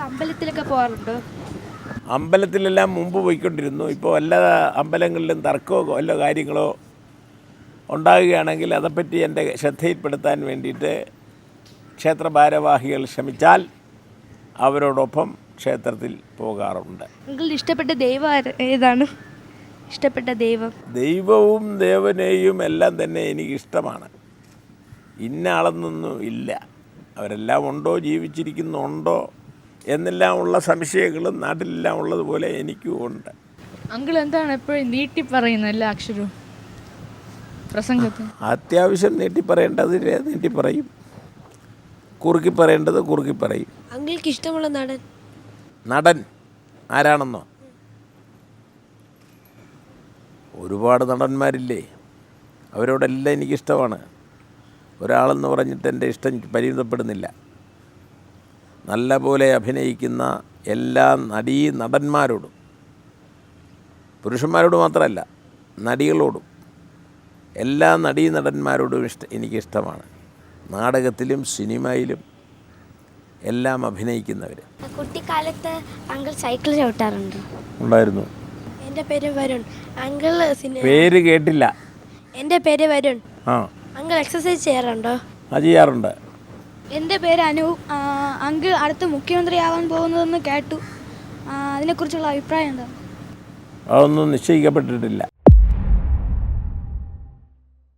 അമ്പലത്തിലൊക്കെ പോകാറുണ്ടോ? അമ്പലത്തിലെല്ലാം മുമ്പ് പോയിക്കൊണ്ടിരുന്നു. ഇപ്പോൾ എല്ലാ അമ്പലങ്ങളിലും തർക്കമോ വല്ല കാര്യങ്ങളോ ഉണ്ടാകുകയാണെങ്കിൽ അതേപ്പറ്റി എന്റെ ശ്രദ്ധയിൽപ്പെടുത്താൻ വേണ്ടിയിട്ട് ക്ഷേത്ര ഭാരവാഹികൾ ശ്രമിച്ചാൽ അവരോടൊപ്പം ക്ഷേത്രത്തിൽ പോകാറുണ്ട്. ഇഷ്ടപ്പെട്ട ദൈവം ഏതാണ്? ഇഷ്ടപ്പെട്ട ദൈവം? ദൈവവും ദേവനെയും എല്ലാം തന്നെ എനിക്കിഷ്ടമാണ്. ഇന്ന ആളെന്നൊന്നും ഇല്ല. അവരെല്ലാം ഉണ്ടോ? ജീവിച്ചിരിക്കുന്നുണ്ടോ? എന്നെല്ലാം ഉള്ള സംശയങ്ങളും നാട്ടിലെല്ലാം ഉള്ളതുപോലെ എനിക്കും ഉണ്ട്. അങ്കിൾ എന്താണ് എപ്പോഴും നീട്ടി പറയുന്നത് എല്ലാ അക്ഷരവും പ്രസംഗത്തിൽ അത്യാവശ്യം നീട്ടി പറയേണ്ടത് നീട്ടി പറയും കുറുക്കി പറയേണ്ടത് കുറുക്കി പറയും അങ്കിൾക്ക് ഇഷ്ടമുള്ള നടൻ? നടൻ ആരാണെന്നോ? ഒരുപാട് നടന്മാരില്ലേ? അവരോടെല്ലാം എനിക്കിഷ്ടമാണ്. ഒരാളെന്ന് പറഞ്ഞിട്ട് എന്റെ ഇഷ്ടം പരിമിതപ്പെടുന്നില്ല. നല്ല പോലെ അഭിനയിക്കുന്ന എല്ലാ നടീ നടന്മാരോടും പുരുഷന്മാരോട് മാത്രമല്ല നടികളോടും എല്ലാ നടീ നടന്മാരോടും ഇഷ്ട എനിക്കിഷ്ടമാണ്. നാടകത്തിലും സിനിമയിലും എല്ലാം അഭിനയിക്കുന്നവർ കുട്ടിക്കാലത്ത് അങ്കിൾ സൈക്കിൾ ചവിട്ടാറുണ്ട്? ഉണ്ടായിരുന്നു. എന്റെ പേര് വരുൺ. അങ്കിൾ പേര് കേട്ടില്ല. എന്റെ പേര് വരുൺ. ആ. അങ്കിൾ എക്സസൈസ് ചെയ്യാറുണ്ടോ? ആ ചെയ്യാറുണ്ട്. എന്റെ പേര് അനു. അങ്ക് അങ്കിൾ അടുത്ത മുഖ്യമന്ത്രിയാവാൻ പോകുന്നതെന്ന് കേട്ടു. അതിനെക്കുറിച്ചുള്ള അഭിപ്രായം എന്താണ്? അതൊന്നും നിശ്ചയിക്കപ്പെട്ടിട്ടില്ല.